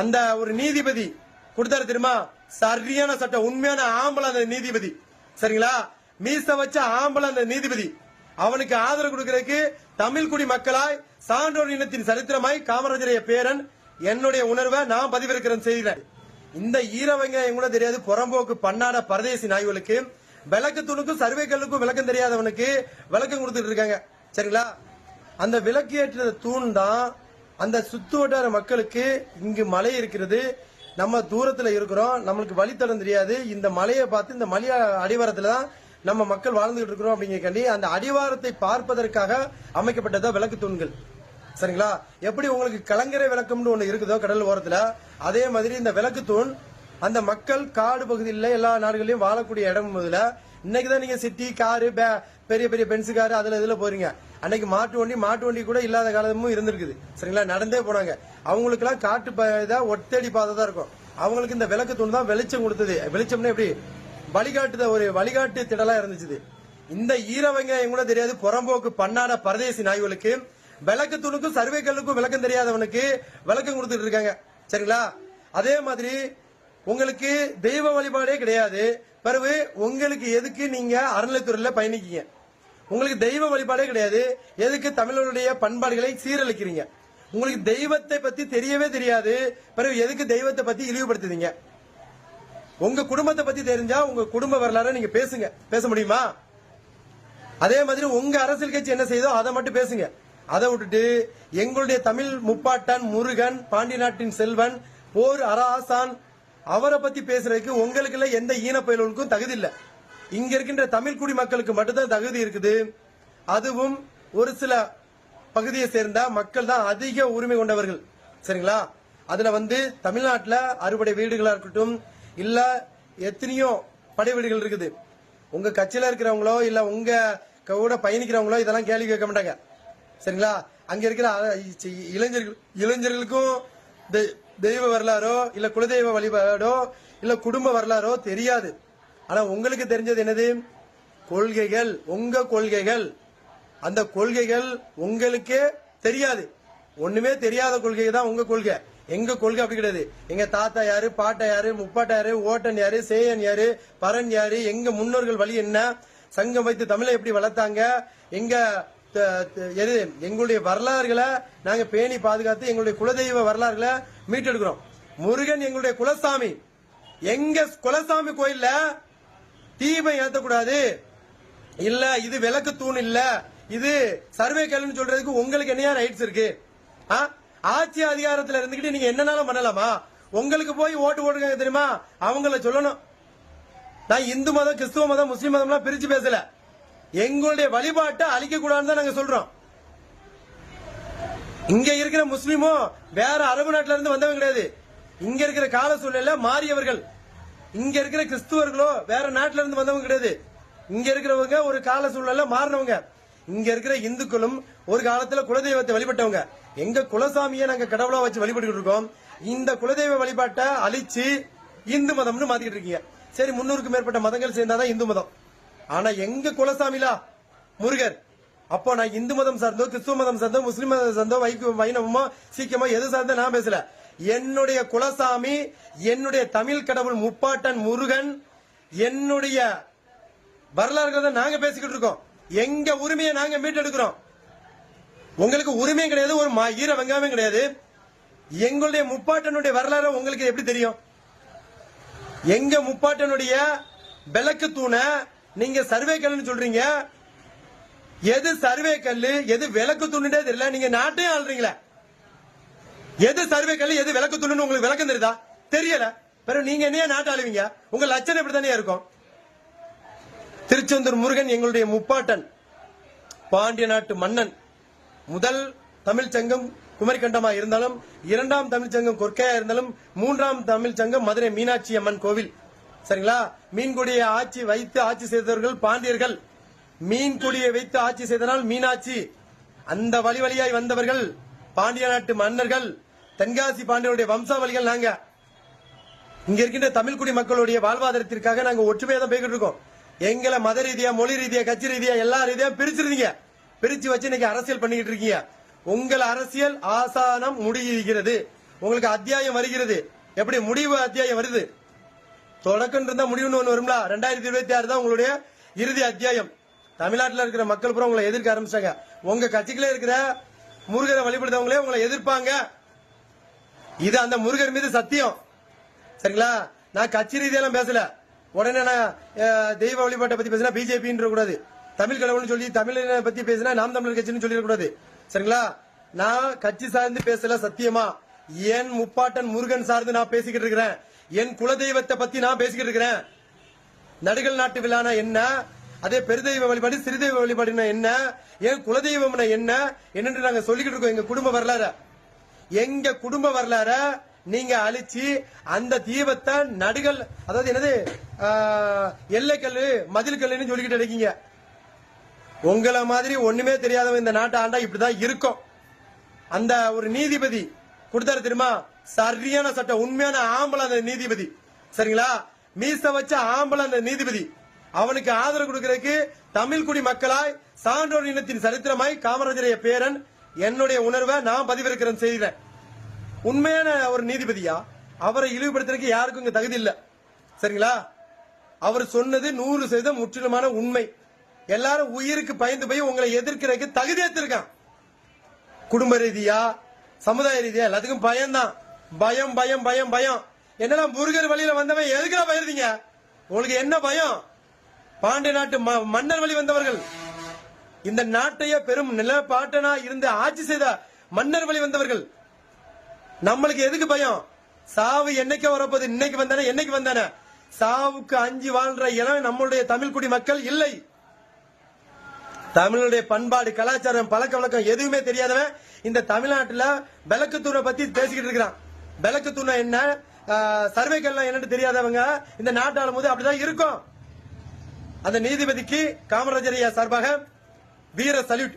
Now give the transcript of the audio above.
அந்த ஒரு நீதிபதி கொடுத்தாரு தெரியுமா? சரியான சட்டம் உண்மையான ஆம்பளை அந்த நீதிபதி. சரிங்களா? மீச வச்ச ஆம்பளை அந்த நீதிபதி. அவனுக்கு ஆதரவு கொடுக்கறதுக்கு தமிழ் குடி மக்களாய் சான்றோர் இனத்தின் சரித்திரமாய் காமராஜரைய பேரன் என்னுடைய உணர்வை நான் பதிவிருக்கிறேன் செய்கிறேன். இந்த ஈரவங்க கூட தெரியாது. புறம்போக்கு பண்ணாட பரதேசி நாய்களுக்கு விளக்கு தூணுக்கும் சர்வேக்களுக்கும் விளக்கம் தெரியாதவனுக்கு விளக்கம் கொடுத்துட்டு இருக்காங்க. சரிங்களா? அந்த விளக்கு ஏற்றின தூண் தான் அந்த சுத்து வட்டார மக்களுக்கு இங்கு மலை இருக்கிறது. நம்ம தூரத்துல இருக்கிறோம். நம்மளுக்கு வழித்தடம் தெரியாது. இந்த மலையை பார்த்து இந்த மலைய அடிவாரத்துல தான் நம்ம மக்கள் வாழ்ந்துகிட்டு இருக்கிறோம் அப்படிங்கிறக்காண்டி அந்த அடிவாரத்தை பார்ப்பதற்காக அமைக்கப்பட்டதா விளக்கு தூண்கள். சரிங்களா? எப்படி உங்களுக்கு கலங்கரை விளக்கம்னு ஒன்று இருக்குதோ கடல் ஓரத்தில்? அதே மாதிரி இந்த விளக்கு தூண் அந்த மக்கள் காடு பகுதியில் எல்லா நாடுகளிலும் வாழக்கூடிய இடம் முதல்ல. இன்னைக்கு தான் நீங்கள் சிட்டி காரு பே- பெரிய பெரிய பென்சு காரு அதில் இதில் போறீங்க. அன்னைக்கு மாட்டு வண்டி மாட்டு வண்டி கூட இல்லாத காலமும் இருந்திருக்குது. சரிங்களா? நடந்தே போனாங்க. அவங்களுக்குலாம் காட்டு பாதை இதா ஒத்தடி பாதை தான் இருக்கும். அவங்களுக்கு இந்த விளக்கு தூண் தான் வெளிச்சம் கொடுத்தது. வெளிச்சம்னா எப்படி? வழிகாட்டுத ஒரு வழிகாட்டு திடலா இருந்துச்சு இந்த ஈர வெங்காயம் கூட தெரியாது. புறம்போக்கு பண்ணாட பரதேசி நாய்களுக்கு விளக்கு தூணுக்கும் சர்வேக்களுக்கும் விளக்கம் தெரியாதவனுக்கு விளக்கம் கொடுத்துட்டு இருக்காங்க. சரிங்களா? அதே மாதிரி உங்களுக்கு தெய்வ வழிபாடே கிடையாது. பிறகு உங்களுக்கு எதுக்கு நீங்க அறநிலைத்துறையில பயணிக்கீங்க? உங்களுக்கு தெய்வ வழிபாடே கிடையாது. எதுக்கு தமிழருடைய பண்பாடுகளை சீரழிக்கிறீங்க? உங்களுக்கு தெய்வத்தை பத்தி தெரியவே தெரியாது. பிறகு எதுக்கு தெய்வத்தை பத்தி இழிவுபடுத்துதீங்க உங்க குடும்பத்தை பத்தி தெரிஞ்சா உங்க குடும்ப வரலாறு நீங்க பேசுங்க. பேச முடியுமா? அதே மாதிரி உங்க அரசியல் கட்சி என்ன செய்தோ அதை மட்டும் பேசுங்க. அதை விட்டுட்டு எங்களுடைய தமிழ் முப்பாட்டன் முருகன் பாண்டி நாட்டின் செல்வன் போர் அராசான் அவரை பத்தி பேசுறதுக்கு உங்களுக்கு எந்த ஈன ஈனப்பயலுக்கும் தகுதி இல்லை. இங்க இருக்கின்ற தமிழ் குடி மக்களுக்கு மட்டும்தான் தகுதி இருக்குது. அதுவும் ஒரு சில பகுதியை சேர்ந்த மக்கள் தான் அதிக உரிமை கொண்டவர்கள். சரிங்களா? அதுல வந்து தமிழ்நாட்டில் அறுபடை வீடுகளா இருக்கட்டும் இல்ல எத்தனையோ படை வீடுகள் இருக்குது. உங்க கட்சியில இருக்கிறவங்களோ இல்ல உங்க கூட பயணிக்கிறவங்களோ இதெல்லாம் கேள்வி கேட்க மாட்டாங்க. சரிங்களா? அங்க இருக்கிற இளைஞர்கள் இளைஞர்களுக்கும் தெ- தெய்வ வரலாறோ இல்ல குலதெய்வ வழிபாடோ இல்ல குடும்ப வரலாறோ தெரியாது. ஆனா உங்களுக்கு தெரிஞ்சது என்னது? கொள்கைகள் உங்க கொள்கைகள். அந்த கொள்கைகள் உங்களுக்கே தெரியாது. ஒண்ணுமே தெரியாத கொள்கை தான் உங்க கொள்கை. எங்க கொள்கை அப்படி கிடையாது. எங்க தாத்தா யாரு பாட்டா யாரு முப்பாட்டா யாரு ஓட்டன் யாரு சேயன் யாரு பரன் யாரு எங்க முன்னோர்கள் வழி என்ன சங்கம் வைத்து தமிழை எப்படி வளர்த்தாங்க எங்க எது எங்களுடைய வரலாறுகளை நாங்க பேணி பாதுகாத்து எங்களுடைய குலதெய்வ வரலாறுகளை மீட்டெடுக்கிறோம். முருகன் எங்களுடைய குலசாமி. எங்க குலசாமி கோயில்ல தீபம் ஏத்தக்கூடாது. இல்ல இது விளக்கு தூண் இல்ல. இது சர்வே கல்னு சொல்றதுக்கு உங்களுக்கு என்னையா ரைட்ஸ் இருக்கு? ஆ? ஆட்சி அதிகாரத்துல இருந்துகிட்டு நீங்க என்னனாலும் பண்ணலாமா? உங்களுக்கு போய் ஓட்டு போட்டுக்காங்க தெரியுமா? அவங்கள சொல்லணும். நான் இந்து மதம் கிறிஸ்துவ மதம் முஸ்லீம் மதம்லாம் பிரிச்சு பேசல. எங்களுடைய வழிபாட்டை அழிக்க கூடாதுன்னு தான் நாங்க சொல்றோம். இங்க இருக்கிற முஸ்லீமும் வேற அரபு நாட்டுல இருந்து வந்தவங்க கிடையாது. இங்க இருக்கிற கால சூழ்நிலை மாறியவர்கள். இங்க இருக்கிற கிறிஸ்துவர்களோ வேற நாட்டில இருந்து வந்தவங்க கிடையாது. இங்க இருக்கிறவங்க ஒரு கால சூழ்நிலை மாறினவங்க. இங்க இருக்கிற இந்துக்களும் ஒரு காலத்துல குலதெய்வத்தை வழிபட்டவங்க. எங்க குலசாமியை நாங்க கடவுளா வச்சு வழிபட்டு இருக்கோம். இந்த குலதெய்வ வழிபாட்டை அழிச்சு இந்து மதம்னு மாத்திக்கிட்டு இருக்கீங்க. சரி முன்னூறுக்கும் மேற்பட்ட மதங்கள் சேர்ந்தாதான் இந்து மதம். ஆனா எங்க குலசாமிலா? முருகர். அப்போ நான் இந்து மதம் சார்ந்தோ கிறிஸ்துவ மதம் சார்ந்தோ முஸ்லீம் மதம் சார்ந்தோ வைக்கு வைணவமோ சீக்கியமோ எது சார்ந்தோ நான் பேசல. என்னுடைய குலசாமி என்னுடைய தமிழ் கடவுள் முப்பாட்டன் முருகன் என்னுடைய வரலாறுகளை நாங்க பேசிக்கிட்டு இருக்கோம். எங்க உரிமையை நாங்க மீட்டெடுக்கிறோம். உங்களுக்கு உரிமையும் கிடையாது ஒரு ஈர வெங்காயமும் கிடையாது. எங்களுடைய முப்பாட்டனுடைய வரலாறு உங்களுக்கு எப்படி தெரியும்? எங்க முப்பாட்டனுடைய விளக்கு தூணை நீங்க சர்வே கல்லுன்னு சொல்றீங்க. எது சர்வே கல்லு எது விளக்கு தூணுன்றே தெரியல. நீங்க நாட்டையும் ஆள்றீங்களே. எது சர்வே கல்லு எது விளக்கு துணுன்னு உங்களுக்கு விளக்கம் தெரியுதா? தெரியல. பிறகு நீங்க என்னைய நாட்டாளுவீங்க? உங்க லட்சணம் இப்படித்தானே இருக்கும். திருச்செந்தூர் முருகன் எங்களுடைய முப்பாட்டன் பாண்டிய நாட்டு மன்னன் முதல் தமிழ் சங்கம் குமரிக்கண்டமா இருந்தாலும் இரண்டாம் தமிழ் சங்கம் கொற்கையா இருந்தாலும் மூன்றாம் தமிழ் சங்கம் மதுரை மீனாட்சி அம்மன் கோவில். சரிங்களா? மீன்குடியை ஆட்சி வைத்து ஆட்சி செய்தவர்கள் பாண்டியர்கள். மீன்குடியை வைத்து ஆட்சி செய்தனால் மீனாட்சி. அந்த வழி வழியாய் வந்தவர்கள் பாண்டிய நாட்டு மன்னர்கள். தென்காசி பாண்டியனுடைய வம்சாவளிகள் நாங்க. இங்க இருக்கின்ற தமிழ் குடி மக்களுடைய வாழ்வாதாரத்திற்காக நாங்க ஒற்றுமையா தான் போய்கிட்டு இருக்கோம். எங்களை மத ரீதியா மொழி ரீதியா கட்சி ரீதியா எல்லா ரீதியா பிரிச்சிருந்தீங்க. பிரிச்சு வச்சு இன்னைக்கு அரசியல் பண்ணிக்கிட்டு இருக்கீங்க. உங்கள் அரசியல் ஆசானம் முடிகிறது. உங்களுக்கு அத்தியாயம் வருகிறது. எப்படி? முடிவு அத்தியாயம் வருது. தொடக்கம் இருந்தா முடிவுன்னு ஒண்ணு வரும்ல? ரெண்டாயிரத்தி இருபத்தி ஆறு தான் உங்களுடைய இறுதி அத்தியாயம். தமிழ்நாட்டில் இருக்கிற மக்கள் பூரா உங்களை எதிர்க்க ஆரம்பிச்சாங்க உங்க கட்சிகளே இருக்கிற முருகரை வழிபடுத்தவங்களே உங்களை எதிர்ப்பாங்க. இது அந்த முருகர் மீது சத்தியம். சரிங்களா? நான் கட்சி ரீதியெல்லாம் பேசல. உடனே நான் தெய்வ வழிபாட்டை பத்தி பேசினா பிஜேபின்ற கூடாது. தமிழ் கடவுள்னு சொல்லி தமிழனை பத்தி பேசினா நாம் தமிழர் கட்சின்னு சொல்லிடக்கூடாது சரிங்களா? நான் கட்சி சார்ந்து பேசல சத்தியமா. என் முப்பாட்டன் முருகன் சார்ந்து நான் பேசிக்கிட்டு இருக்கிறேன். என் குலதெய்வத்தை பத்தி நான் பேசிக்கிட்டு இருக்கிறேன். நடுகள் நாட்டு விழானா என்ன? அதே பெருதெய்வ வழிபாடு சிறுதெய்வ வழிபாடுனா என்ன? என் குலதெய்வம்னா என்ன? என்னென்று நாங்க சொல்லிக்கிட்டு இருக்கோம். எங்க குடும்ப வரலாறு. எங்க குடும்ப வரலாற நீங்க அழிச்சு அந்த தீபத்தை நடுகள் அதாவது என்னது எல்லைக்கல் மதில் கல்லுன்னு சொல்லிக்கிட்டு இருக்கீங்க உங்களை மாதிரி ஒண்ணுமே தெரியாதவன் இந்த நாட்டை ஆண்டா இப்படிதான் இருக்கும். அந்த ஒரு நீதிபதி கொடுத்தாரு தெரியுமா? சரியான சட்டம் உண்மையான ஆம்பளை அந்த நீதிபதி. சரிங்களா? மீச வச்ச ஆம்பளை அந்த நீதிபதி. அவனுக்கு ஆதரவு கொடுக்கறதுக்கு தமிழ் குடி மக்களாய் சான்றோர் இனத்தின் சரித்திரமாய் காமராஜரைய பேரன் என்னுடைய உணர்வை நான் பதிவிறக்கிறேன் செய்கிறேன் உண்மையான ஒரு நீதிபதியா? அவரை இழிவுபடுத்துறதுக்கு யாருக்கும் இங்க தகுதி இல்லை. சரிங்களா? அவர் சொன்னது நூறு சதவீதம் முற்றிலுமான உண்மை. எல்லாரும் உயிருக்கு பயந்து போய் உங்களை எதிர்க்கிறதுக்கு தகுதி ஏத்திருக்கான் குடும்ப ரீதியா சமுதாய ரீதியா எல்லாத்துக்கும் பயம்தான். பயம் பயம் பயம் பயம். என்னடா முருகர் வழியில வந்தவன் எதுக்குடா பயிருந்தீங்க உங்களுக்கு என்ன பயம்? பாண்டிய நாட்டு ம- மன்னர் வழி வந்தவர்கள். இந்த நாட்டையே பெரும் நிலப்பாட்டனா இருந்து ஆட்சி செய்த மன்னர் வழி வந்தவர்கள் நம்மளுக்கு எதுக்கு பயம்? சாவு என்னைக்கு வரப்போகுது இன்னைக்கு வந்தானே என்னைக்கு வந்தானே? சாவுக்கு அஞ்சு வாழ்ற இனம் நம்மளுடைய தமிழ் குடி மக்கள் இல்லை. தமிழுடைய பண்பாடு கலாச்சாரம் பழக்க வழக்கம் எதுவுமே தெரியாதவன் இந்த தமிழ்நாட்டுல விளக்கு தூணை பத்தி பேசிக்கிட்டு இருக்கிறான். விளக்கு தூணை என்ன? சர்வேக்கெல்லாம் என்னன்னு தெரியாதவங்க இந்த நாட்டு ஆளும்போது அப்படிதான் இருக்கும். அந்த நீதிபதிக்கு காமராஜர் ஐயா சார்பாக வீர சல்யூட்.